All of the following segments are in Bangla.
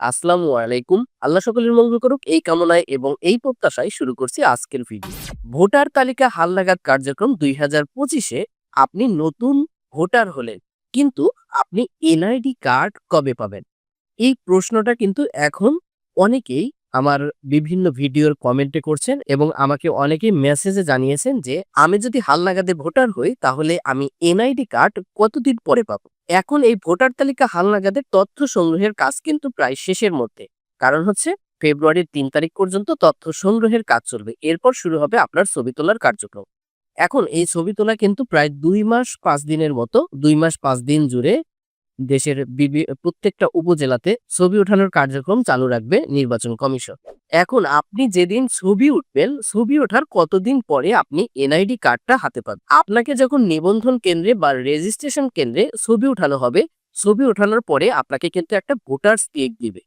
আসসালামু আলাইকুম। আল্লাহ সকলের মঙ্গল করুক। এই কামনায় এবং এই প্রত্যাশায় শুরু করছি আজকের ভিডিও ভোটার তালিকা হালনাগাদ কার্যক্রম দুই হাজার পঁচিশে আপনি নতুন ভোটার হলেন, কিন্তু আপনি এনআইডি কার্ড কবে পাবেন? এই প্রশ্নটা কিন্তু এখন অনেকেই আমার বিভিন্ন ভিডিওর কমেন্টে করছেন এবং আমাকে অনেকেই মেসেজে জানিয়েছেন যে, আমি যদি হালনাগাদে ভোটার হই, তাহলে আমি এনআইডি কার্ড কতদিন পরে পাবো? এখন এই ভোটার তালিকা হালনাগাদের তথ্য সংগ্রহের কাজ কিন্তু প্রায় শেষের মধ্যে। কারণ হচ্ছে, ফেব্রুয়ারির তিন তারিখ পর্যন্ত তথ্য সংগ্রহের কাজ চলবে। এরপর শুরু হবে আপনার ছবি তোলার কার্যক্রম। এখন এই ছবি তোলা কিন্তু প্রায় দুই মাস পাঁচ দিনের মতো, দুই মাস পাঁচ দিন জুড়ে দেশের প্রত্যেকটা উপজেলাতে ছবি ওঠানোর কার্যক্রম চালু রাখবে নির্বাচন কমিশন। এখন আপনি যেদিন ছবি উঠবেন, ছবি ওঠার কতদিন পরে আপনি এনআইডি কার্ডটা হাতে পাবেন? আপনাকে যখন নিবন্ধন কেন্দ্রে বা রেজিস্ট্রেশন কেন্দ্রে ছবি উঠানো হবে, ছবি ওঠানোর পরে আপনাকে কিন্তু একটা ভোটার স্লিপ দিবে।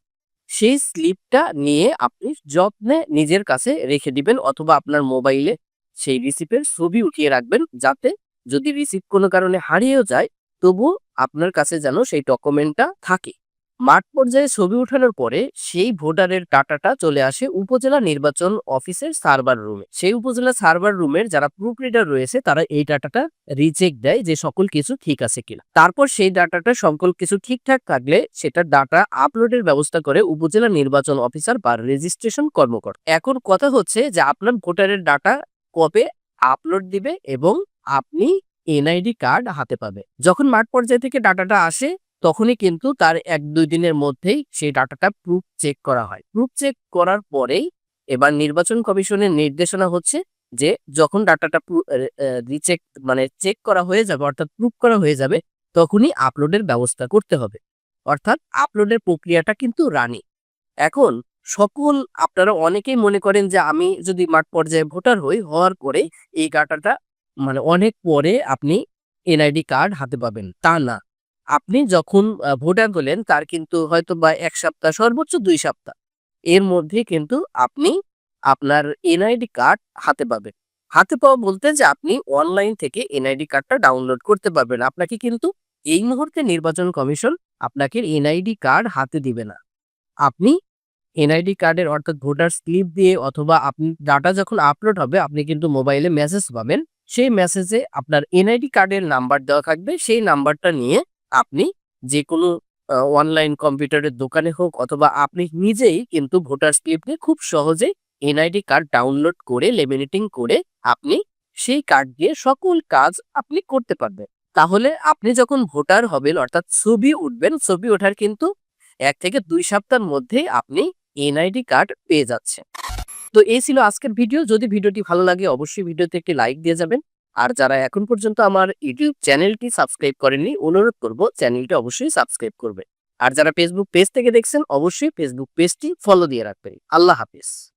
সেই স্লিপটা নিয়ে আপনি যত্নে নিজের কাছে রেখে দিবেন অথবা আপনার মোবাইলে সেই রিসিপের ছবি উঠিয়ে রাখবেন যাতে যদি রিসিপ কোনো কারণে হারিয়েও যায় তবু আপনার কাছে যেন সেই ডকুমেন্টটা থাকে। মাঠ পর্যায়ে ছবি ওঠানোর পরে সেই ভোটারের ডাটাটা চলে আসে উপজেলা নির্বাচন অফিসের সার্ভার রুমে। সেই উপজেলা সার্ভার রুমের যারা প্রুফ রিডার রয়েছে, তারা এই ডাটাটা রিচেক দেয় যে সকল কিছু ঠিক আছে কিনা। তারপর সেই ডাটাটা সকল কিছু ঠিকঠাক থাকলে সেটা ডাটা আপলোডের ব্যবস্থা করে উপজেলা নির্বাচন অফিসার বা রেজিস্ট্রেশন কর্মকর্তা। এখন কথা হচ্ছে যে আপনার ভোটারের ডাটা কবে আপলোড দিবে এবং আপনি এনআইডি কার্ড হাতে পাবে। যখন মাঠ পর্যায় থেকে ডাটাটা আসে, তখনই কিন্তু তার এক দুই দিনের মধ্যেই সেই ডাটাটা প্রুফ চেক করা হয়। প্রুফ চেক করার পরেই এবার নির্বাচন কমিশনের নির্দেশনা হচ্ছে যে, যখন ডাটাটা রিচেক মানে চেক করা হয়ে যাবে, অর্থাৎ প্রুফ করা হয়ে যাবে, তখনই আপলোডের ব্যবস্থা করতে হবে। অর্থাৎ আপলোডের প্রক্রিয়াটা কিন্তু রানি এখন সকল, আপনারা অনেকেই মনে করেন যে, আমি যদি মাঠ পর্যায়ে ভোটার হই, হওয়ার পরে এই ডাটাটা মানে অনেক পরে আপনি এনআইডি কার্ড হাতে পাবেন। তা না। আপনি যখন ভোটার হলেন তার কিন্তু হয়তো বা এক সপ্তাহ, সর্বোচ্চ দুই সপ্তাহ। এর মধ্যে কিন্তু আপনি আপনার এনআইডি কার্ড হাতে পাবেন। হাতে পাওয়া বলতে যে আপনি অনলাইন থেকে এনআইডি কার্ডটা ডাউনলোড করতে পারবেন। আপনাকে কিন্তু এই মুহূর্তে নির্বাচন কমিশন আপনাকে এনআইডি কার্ড হাতে দিবে না। আপনি এনআইডি কার্ডের অর্থাৎ ভোটার স্লিপ দিয়ে অথবা আপনি ডাটা যখন আপলোড হবে, আপনি কিন্তু মোবাইলে মেসেজ পাবেন। সেই মেসেজে আপনার এনআইডি কার্ডের নাম্বার দেওয়া থাকবে। সেই নাম্বারটা নিয়ে আপনি যে কোনো অনলাইন কম্পিউটারের দোকানে হোক অথবা আপনি নিজেই কিন্তু ভোটার স্লিপ নিয়ে খুব সহজেই এনআইডি কার্ড ডাউনলোড করে লেমিনেটিং করে আপনি সেই কার্ড দিয়ে সকল কাজ আপনি করতে পারবেন। তাহলে আপনি যখন ভোটার হবেন, অর্থাৎ ছবি উঠবেন, ছবি ওঠার কিন্তু এক থেকে দুই সপ্তাহের মধ্যেই আপনি এনআইডি কার্ড পেয়ে যাচ্ছেন। তো এই ছিল আজকের ভিডিও। যদি ভিডিওটি ভালো লাগে, অবশ্যই ভিডিওতে একটি লাইক দিয়ে যাবেন। আর যারা এখন পর্যন্ত আমার ইউটিউব চ্যানেলটি সাবস্ক্রাইব করেননি, অনুরোধ করব চ্যানেলটি অবশ্যই সাবস্ক্রাইব করবে। আর যারা ফেসবুক পেজ থেকে দেখছেন, অবশ্যই ফেসবুক পেজটি ফলো দিয়ে রাখবেন। আল্লাহ হাফিজ।